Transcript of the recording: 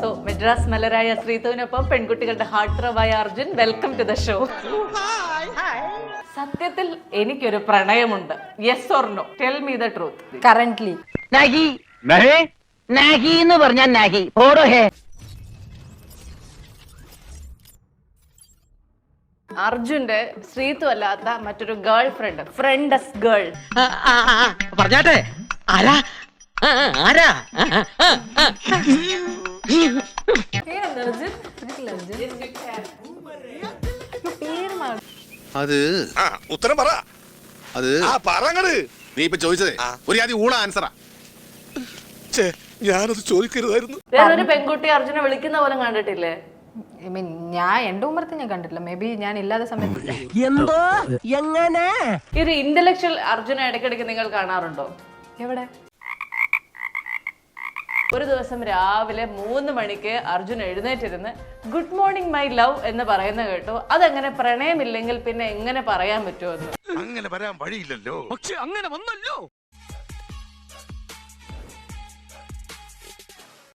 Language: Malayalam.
സോ മെഡ്രാസ് മലരായ ശ്രീതുവിനൊപ്പം പെൺകുട്ടികളുടെ heart റവായ Arjun welcome to the show സത്യത്തിൽ എനിക്കൊരു പ്രണയമുണ്ട്. Yes or no tell me the truth currently നഹി. നഹി? എന്ന് പറഞ്ഞാൽ നഹി. ഓടോ ഹേ. അർജുന്റെ ശ്രീതു അല്ലാത്ത മറ്റൊരു ഗേൾ ഫ്രണ്ട് ഫ്രണ്ടസ് ഗേൾ പറഞ്ഞാട്ടെ? ആരാ? ആരാ. അത് ആ ഉത്തരം പറ. അത് ആ പറങ്ങട്. നീ ഇപ്പൊ ചോദിച്ചത്. ഒരു ആദ്യം ഊള ആൻസറാ ഛേ ഞാനത് ചോദിക്കരുതായിരുന്നു. വേറൊരു പെൺകുട്ടി അർജുനെ വിളിക്കുന്ന പോലും കണ്ടിട്ടില്ലേ? ഐ മീൻ ഞാൻ എന്റെ ഉമ്മറത്ത് ഞാൻ കണ്ടിട്ടില്ല. മേ ബി ഞാൻ ഇല്ലാത്ത സമയത്ത്. എന്തോ? എങ്ങനെ? ഒരു ഇന്റലക്ച്വൽ അർജുന ഇടയ്ക്കിടയ്ക്ക് നിങ്ങൾ കാണാറുണ്ടോ? എവിടെ? ഒരു ദിവസം രാവിലെ മൂന്ന് മണിക്ക് അർജുൻ എഴുന്നേറ്റിരുന്ന് ഗുഡ് മോർണിംഗ് മൈ ലവ് എന്ന് പറയുന്ന കേട്ടു. അതങ്ങനെ പ്രണയമില്ലെങ്കിൽ പിന്നെ എങ്ങനെ പറയാൻ പറ്റുമെന്ന്? അങ്ങനെ വരാൻ വഴിയില്ലല്ലോ. പക്ഷെ അങ്ങനെ വന്നല്ലോ.